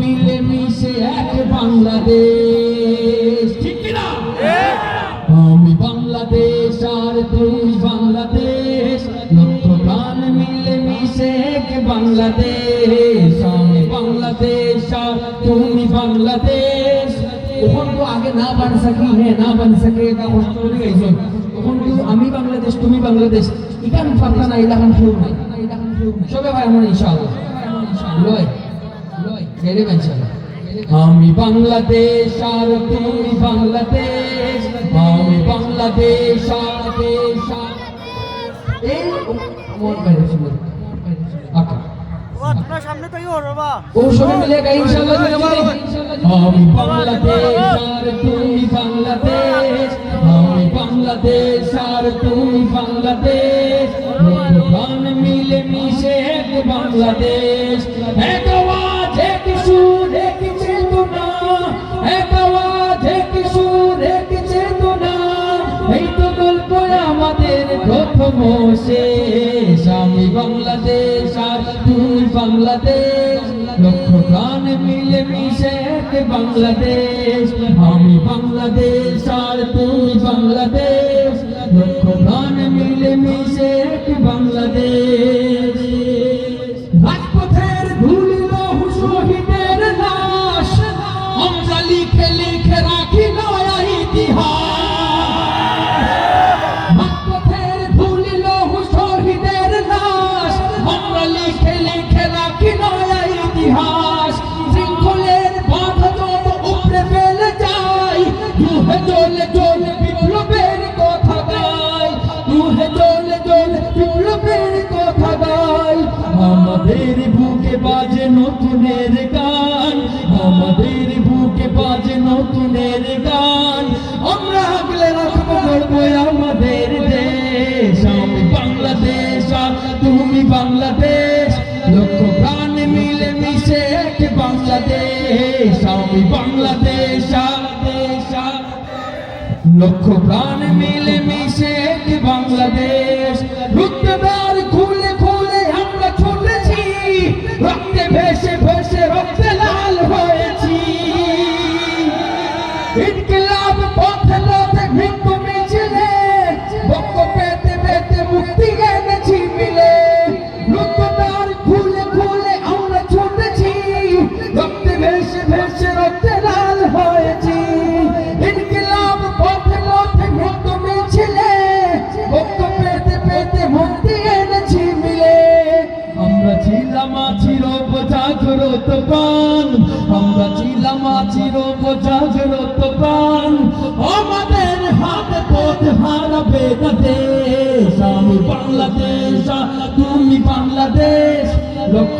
মিলে মিশে এক বাংলাদেশ। ঠিক কিনা? আমি বাংলাদেশ আর তুই বাংলাদেশ। লক্ষ প্রাণ মিলে মিশে এক বাংলাদেশ। আমি বাংলাদেশ আর তুমি বাংলাদেশ। তখন তো আগে না বান সকি, হে না বান সকে, এটা কষ্ট করে গেছো তখন তো আমি বাংলাদেশ, তুমি বাংলাদেশ। ইকান ফারতা না ইলাকান ফুল নাই সবে ভাই আমার ইনশাআল্লাহ। লয়। আমি বাংলাদেশ আর তুমি বাংলাদেশ। আমি বাংলাদেশ আর দেশ সামনে তো ইয়ে বাবা ও সবাই মিলে গাই ইনশাআল্লাহ আমি বাংলাদেশ আর তুমি বাংলাদেশ। আমি বাংলাদেশ আর তুমি বাংলাদেশ। প্রাণ মিলে মিশে বাংলাদেশ। আমাদের প্রথম শেষ। আমি বাংলাদেশ আর তুই বাংলাদেশ। লক্ষ প্রাণ মিলে মিশে বাংলাদেশ। আমি বাংলাদেশ আর তুই বাংলাদেশ। নতুনের গান, আমাদের বুকে বাজে নতুনের গান। আমরা রাখব গর্ব আমাদের দেশ। আমি বাংলাদেশ তুমি বাংলাদেশ। লক্ষ প্রাণ মিলে মিশে এক বাংলাদেশ। আমি বাংলাদেশ লক্ষ প্রাণ মিলে মিশে প্রাণ আমরা ছিলাম আছির জাগ্রত প্রাণ আমাদের হাতে পথ হারাবে না দেশ। আমি বাংলাদেশ তুমি বাংলাদেশ। লক্ষ